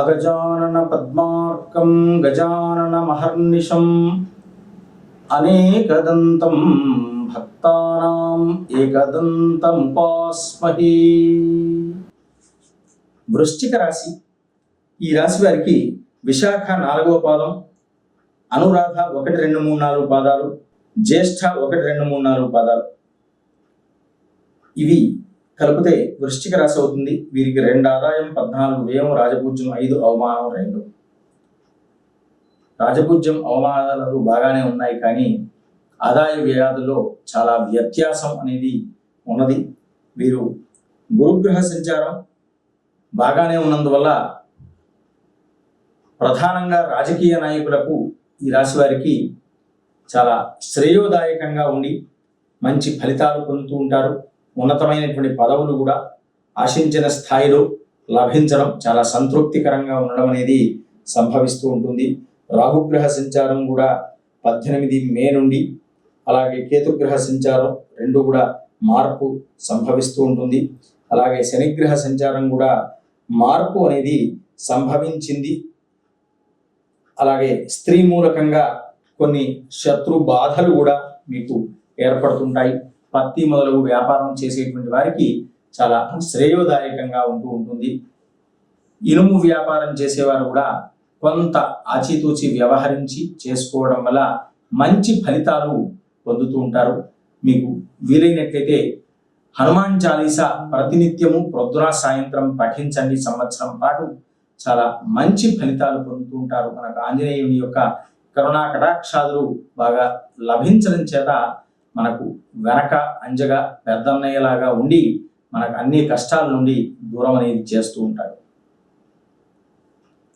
అగజానన పద్మార్కం గజానన మహర్నిశం అనేకదంతం భక్తానాం ఏకదంతముపాస్మహి వృశ్చిక రాశి ఈ రాశి వారికి విశాఖ నాలుగవ పాదం అనురాధ ఒకటి రెండు మూడు నాలుగు పాదాలు జ్యేష్ఠ ఒకటి రెండు మూడు నాలుగు పాదాలు. ఇవి కలిపితే వృశ్చిక రాశి అవుతుంది. వీరికి రెండు ఆదాయం పద్నాలుగు వ్యయం రాజపూజ్యం ఐదు అవమానం రెండు. రాజపూజ్యం అవమానాలు బాగానే ఉన్నాయి కానీ ఆదాయ వ్యయాదుల్లో చాలా వ్యత్యాసం అనేది ఉన్నది. వీరు గురుగ్రహ సంచారం బాగానే ఉన్నందువల్ల ప్రధానంగా రాజకీయ నాయకులకు ఈ రాశి వారికి చాలా శ్రేయోదాయకంగా ఉండి మంచి ఫలితాలు పొందుతూ ఉంటారు. ఉన్నతమైనటువంటి పదవులు కూడా ఆశించిన స్థాయిలో లభించడం చాలా సంతృప్తికరంగా ఉండడం అనేది సంభవిస్తూ ఉంటుంది. రాహుగ్రహ సంచారం కూడా పద్దెనిమిది మే నుండి అలాగే కేతుగ్రహ సంచారం రెండు కూడా మార్పు సంభవిస్తూ ఉంటుంది. అలాగే శనిగ్రహ సంచారం కూడా మార్పు అనేది సంభవించింది. అలాగే స్త్రీ మూలకంగా కొన్ని శత్రు బాధలు కూడా మీకు ఏర్పడుతుంటాయి. పత్తి మొదలగు వ్యాపారం చేసేటువంటి వారికి చాలా శ్రేయోదాయకంగా ఉంటూ ఉంటుంది. ఇనుము వ్యాపారం చేసేవారు కూడా కొంత ఆచితూచి వ్యవహరించి చేసుకోవడం వల్ల మంచి ఫలితాలు పొందుతూ ఉంటారు. మీకు వీలైనట్లయితే హనుమాన్ చాలీసా ప్రతినిత్యము ప్రొద్దున సాయంత్రం పఠించండి సంవత్సరం పాటు చాలా మంచి ఫలితాలు పొందుతూ ఉంటారు. మనకు ఆంజనేయుని యొక్క కరుణా కటాక్షాదులు బాగా లభించడం చేత మనకు వెనక అంజగా పెద్దన్నయ్యలాగా ఉండి మనకు అన్ని కష్టాల నుండి దూరం అనేది చేస్తూ ఉంటాడు.